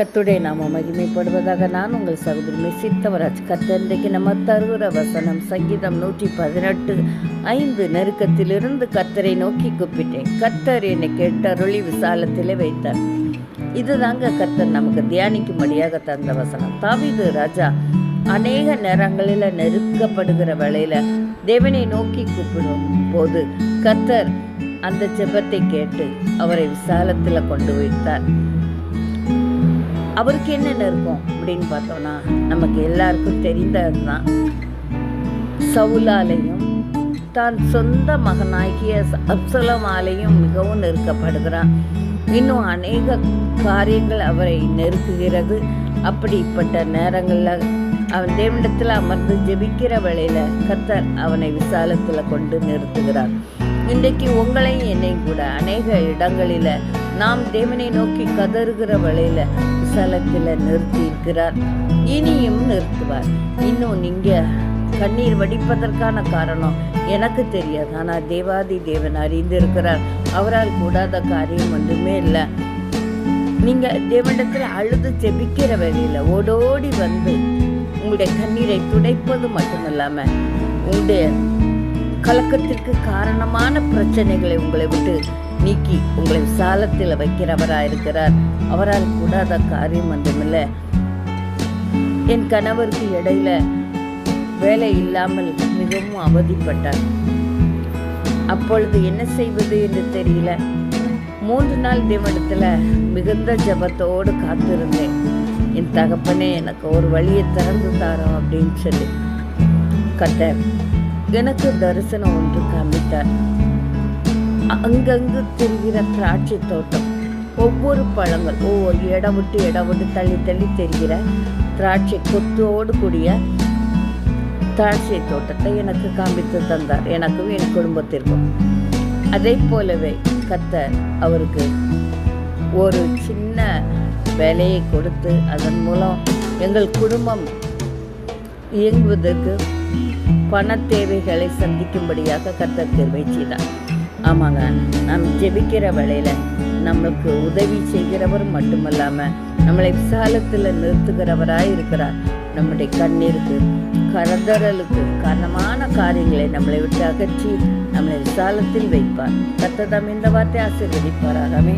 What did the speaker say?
கத்துடைய நாம மகிமைப்படுவதாக நான் உங்கள் சகோதரி மெசித்தவராஜ் கத்தந்தைக்கு நம்ம தருகிற வசனம் சங்கீதம் நூற்றி பதினெட்டு. ஐந்து நெருக்கத்திலிருந்து கத்தரை நோக்கி கூப்பிட்டேன். கத்தர் என்னை கேட்டருளி விசாலத்திலே வைத்தார். இதுதாங்க கத்தர் நமக்கு தியானிக்கும்படியாக தந்த வசனம். தாவீது ராஜா அநேக நேரங்களில் நெருக்கப்படுகிற வேலையில் தேவனை நோக்கி கூப்பிடும் போது கத்தர் அந்த ஜெபத்தை கேட்டு அவரை விசாலத்தில் கொண்டு வைத்தார். அவருக்கு என்ன நெருக்கம் அப்படின்னு பார்த்தோம்னா நமக்கு எல்லாருக்கும் தெரிந்தது தான் சவுலாலையும் தான் சொந்த மகனாகிய அப்சலமாலையும் மிகவும் நெருக்கப்படுகிறான். இன்னும் அநேக காரியங்கள் அவரை நெருக்குகிறது. அப்படிப்பட்ட நேரங்களில் அவன் தேவனிடத்தில் அமர்ந்து ஜெபிக்கிற வேளையில் கத்தர் அவனை விசாலத்தில் கொண்டு நிறுத்துகிறார். இன்றைக்கு உங்களையும் என்னையும் கூட அநேக இடங்களில் நாம் தேவனை நோக்கி கதறுகிற வழியில விசாலத்தில் நிறுத்தி இருக்கிறார். இனியும் நிறுத்துவார். இன்னும் நீங்க கண்ணீர் வடிப்பதற்கான காரணம் எனக்கு தெரியாது. ஆனால் தேவாதி தேவன் அறிந்திருக்கிறார். அவரால் கூடாத காரியம் ஒன்றுமே இல்லை. நீங்கள் தேவனிடத்தில் அழுது ஜெபிக்கிற வேலையில் ஓடோடி வந்து உங்களுடைய கண்ணீரை துடைப்பது மட்டும் இல்லாமல் உங்களுடைய கலக்கத்திற்கு காரணமான பிரச்சனைகளை உங்களை விட்டு நீக்கி உங்களை விசாலத்தில் வைக்கிறவராக இருக்கிறார் அவரால் கூடாத காரியம் ஒன்றுமில்லை. என் கணவருக்கு இடையில வேலை இல்லாமல் மிகவும் அவதிப்பட்டார். அப்பொழுது என்ன செய்வது என்று தெரியல. மூன்று நாள் தேவனத்தில் மிகுந்த ஜபத்தோடு காத்திருந்தேன். என் தகப்பனே எனக்கு ஒரு வழியை திறந்து தாரோம் அப்படின்னு சொல்லி. கத்தர் எனக்கு தரிசனம் ஒன்று காமித்தார். அங்கங்கு தெரிகிற திராட்சை தோட்டம். ஒவ்வொரு பழங்கள் ஒவ்வொரு இடம் விட்டு இடம் விட்டு தள்ளி தள்ளி தெரிகிற திராட்சை கொத்தோடு கூடிய திராட்சை தோட்டத்தை எனக்கு காண்பித்து தந்தார். எனக்கும் என் குடும்பத்திற்கும். அதே போலவே கத்த அவருக்கு ஒரு சின்ன வேலையை கொடுத்து அதன் மூலம் எங்கள் குடும்பம் இயங்குவதற்கு பண தேவைகளை சந்திக்கும்படியாக கர்த்தர் தேர்வை செய்தார். ஆமாங்க நாம் ஜெபிக்கிற வேலையில் நம்மளுக்கு உதவி செய்கிறவர் மட்டுமல்லாமல் நம்மளை விசாலத்தில் நிறுத்துகிறவராய் இருக்கிறார். நம்முடைய கண்ணீருக்கு கரதறலுக்கு காரணமான காரியங்களை நம்மளை விட்டு அகற்றி நம்மளை விசாலத்தில் வைப்பார். கத்ததாம் இந்த வார்த்தை ஆசீர்வதிப்பார் ஆகாமே